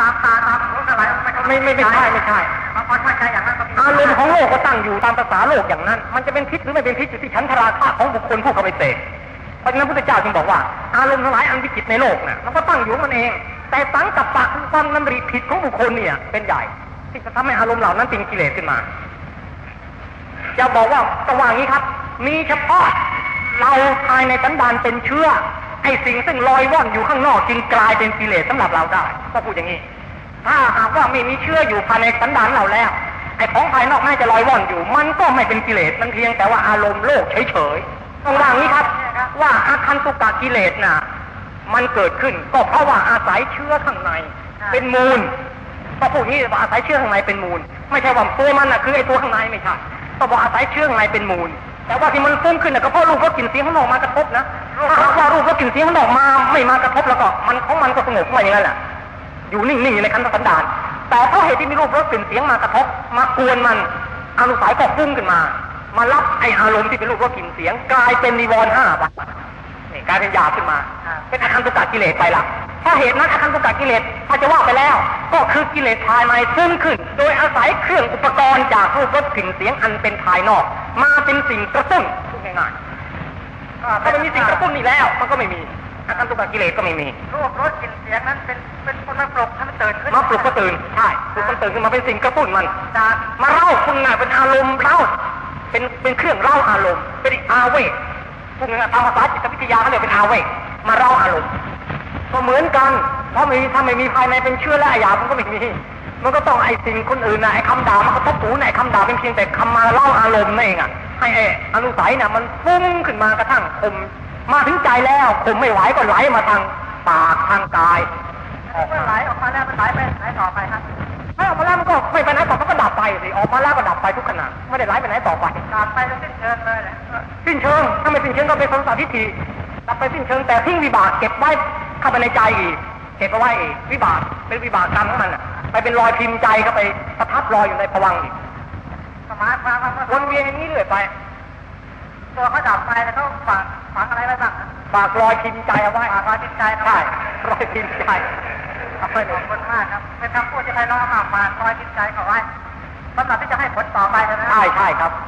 ตามตาตามหูอะไรไม่ไม่ไม่ใช่ไม่ใช่บางคนเข้าใจอย่างนั้นอารมณ์ของโลกก็ตั้งอยู่ตามภาษาโลกอย่างนั้น มันจะเป็นพิษหรือไม่เป็นพิษอยู่ที่ชั้นทราคะของบุคคลผู้เข้าไปเสพเพราะฉะนั้นพุทธเจ้าจึงบอกว่า อารมณ์ทั้งหลายอันวิจิตในโลกน่ะมันก็ตั้งอยู่มันเอง แต่สังกับปะคือความนำริผิดของบุคคลเนี่ย เป็นใหญ่ ที่จะทำให้อารมณ์เหล่านั้นเป็นกิเลสขึ้นมาจะบอกว่าต้องว่างี้ครับ มีเฉพาะเราภายในสันดานเป็นเชื้อ ไอ้สิ่งซึ่งลอยว่อนอยู่ข้างนอกจึงกลายเป็นกิเลสสำหรับเราได้ก็พูดอย่างนี้ ถ้าหากว่าไม่มีเชื้ออยู่ภายในสันดานเราแล้วไอ้ของภายนอกแม้จะลอยว่อนอยู่ มันก็ไม่เป็นกิเลสมันเพียงแต่ว่าอารมณ์โลกเฉยๆต้องว่างี้ครับ ว่าอาคันตุกะกิเลสน่ะ มันเกิดขึ้นก็เพราะว่าอาศัยเชื้อข้างใน เป็นมูลก็พูดงี้ว่าอาศัยเชื้อข้างในเป็นมูล ไม่ใช่ว่าตัวมันน่ะคือไอ้ตัวข้างในไม่ใช่ต้องบอกอาศัยเชื้อข้างในเป็นมูล แต่ว่าที่มันฟุ้งขึ้นน่ะก็เพราะรูปรสกลิ่นเสียงข้างนอกมากระทบนะถ้าหากว่ารูปรสกลิ่นเสียงข้างนอกมาไม่มากระทบแล้วก็มันของมันก็สงบมาอย่างนั้นแหละอยู่นิ่งๆอยู่ในคันธสันดานแต่เพราะเหตุที่มีรูปรสกลิ่นเสียงมากระทบมากวนมันอนุสัยก็พุ่งขึ้นมา มารับไออารมณ์ที่เป็นรูปรสกลิ่นเสียง กลายเป็นนิวรณ์ห้าไปนี่กลายเป็นหยาบขึ้นมา เป็นอาคันตุกะกิเลสไปละถ้าเหตุนั้นอาคันตุกะกิเลสถ้าจะว่าไปแล้ว ก็คือกิเลสภายในซึ่งขึ้น โดยอาศัยเครื่องอุปกรณ์จากรูปรสกลิ่นเสียงอันเป็นภายนอก มาเป็นสิ่งกระตุ้นพูดง่ายๆถ้าไม่มีสิ่งกระตุ้นนี่แล้ว มันก็ไม่มีอาคันตุกะกิเลสก็ไม่มีรูปรสกลิ่นเสียงนั้นเป็นเป็นคนมาปลุกให้มันตื่นขึ้นมาปลุกก็ตื่นใช่ปลุกมันตื่นขึ้นมาเป็นสิ่งกระตุ้นมันจากมาเล่าคุณน่ะเป็นอารมณ์เล่าเป็นเป็นเครื่องเล่าอารมณ์เป็นอาเวกพวกนั้นทางภาษาจิตวิทยาเขาเรียกเป็นอาเวกมาเล่าอารมณ์ ก็เหมือนกันเพราะมีถ้าไม่มีภายในเป็นเชื่อและอาญามันก็ไม่มีมันก็ต้องไอ้สิ่งคนอื่นนะไอ้คำด่ามันก็ทบหูนะไอ้คำด่าเป็นเพียงแต่คำมาเล่าอารมณ์นั่นเองอะให้ไอ้อนุสัยน่ะมันฟุ้งขึ้นมากระทั่งคมมาถึงใจแล้วคมไม่ไหวก็ไหลมาทางปากทางกายเมื่อไหลออกมาแล้วมันไหลไปไหนต่อไปครับไม่ออกมาแล้วมันก็ไม่ไปไหนต่อมันก็ดับไปสิออกมาแล้วก็ดับไปทุกขณะไม่ได้ไหลไปไหนต่อไปดับไปจนสิ้นเชิงเลยแหละสิ้นเชิงถ้าไม่สิ้นเชิงก็เป็นสัมสาทิฏฐิดับไปสิ้นเชิงแต่ทิ้งวิบากเก็บไว้ เข้าไปในใจอีกเก็บเอาไว้อีกวิบากเป็นวิบากกรรมของมันอะไปเป็นรอยพิมพ์ใจเข้าไปประทับรอยอยู่ในภวังค์อีกสมาธิความว่าวนเวียนอย่างนี้เรื่อยไป ตัวเขาดับไปแล้วเขาฝังฝังอะไรไว้บ้างฝากรอยพิมพ์ใจเอาไว้ฝากรอยจิตใจเอาใช่ไว้รอยพิมพ์ใจขอบคุณมากครับเป็นคำพูดที่ไพเราะมากฝากรอยจิตใจเขาไว้สำหรับที่จะให้ผลต่อไปใช่ไหมใช่ใช่ครับค